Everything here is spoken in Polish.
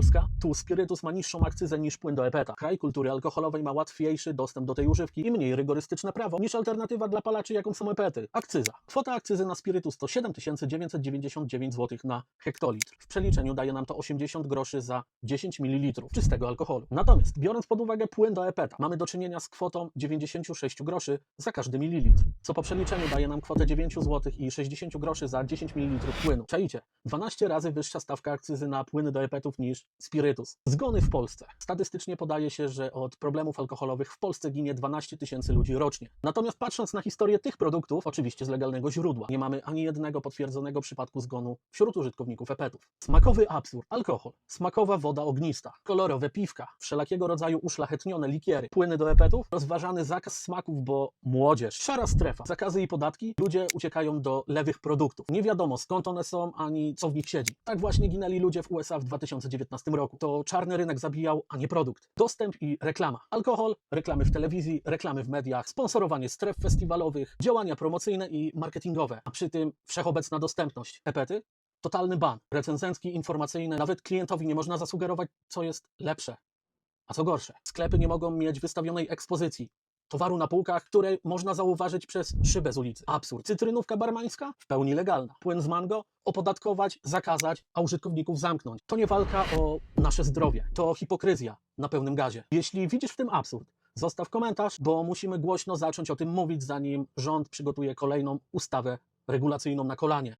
Polska, tu spirytus ma niższą akcyzę niż płyn do epeta. Kraj kultury alkoholowej ma łatwiejszy dostęp do tej używki i mniej rygorystyczne prawo niż alternatywa dla palaczy, jaką są epety. Akcyza. Kwota akcyzy na spirytus to 7999 zł na hektolitr. W przeliczeniu daje nam to 80 groszy za 10 ml czystego alkoholu. Natomiast biorąc pod uwagę płyn do epeta, mamy do czynienia z kwotą 96 groszy za każdy mililitr, co po przeliczeniu daje nam kwotę 9 zł i 60 groszy za 10 ml płynu. Czajcie, 12 razy wyższa stawka akcyzy na płyny do epetów niż spirytus. Zgony w Polsce. Statystycznie podaje się, że od problemów alkoholowych w Polsce ginie 12 tysięcy ludzi rocznie. Natomiast patrząc na historię tych produktów, oczywiście z legalnego źródła, nie mamy ani jednego potwierdzonego przypadku zgonu wśród użytkowników epetów. Smakowy absurd, alkohol, smakowa woda ognista, kolorowe piwka, wszelakiego rodzaju uszlachetnione likiery, płyny do epetów, rozważany zakaz smaków, bo młodzież, szara strefa, zakazy i podatki, ludzie uciekają do lewych produktów. Nie wiadomo skąd one są, ani co w nich siedzi. Tak właśnie ginęli ludzie w USA w 2019 roku. To czarny rynek zabijał, a nie produkt. Dostęp i reklama. Alkohol, reklamy w telewizji, reklamy w mediach, sponsorowanie stref festiwalowych, działania promocyjne i marketingowe, a przy tym wszechobecna dostępność. Epety? Totalny ban. Recenzencki, informacyjny, nawet klientowi nie można zasugerować, co jest lepsze. A co gorsze, sklepy nie mogą mieć wystawionej ekspozycji. Towaru na półkach, które można zauważyć przez szybę z ulicy. Absurd. Cytrynówka barmańska? W pełni legalna. Płyn z mango? Opodatkować, zakazać, a użytkowników zamknąć. To nie walka o nasze zdrowie. To hipokryzja na pełnym gazie. Jeśli widzisz w tym absurd, zostaw komentarz, bo musimy głośno zacząć o tym mówić, zanim rząd przygotuje kolejną ustawę regulacyjną na kolanie.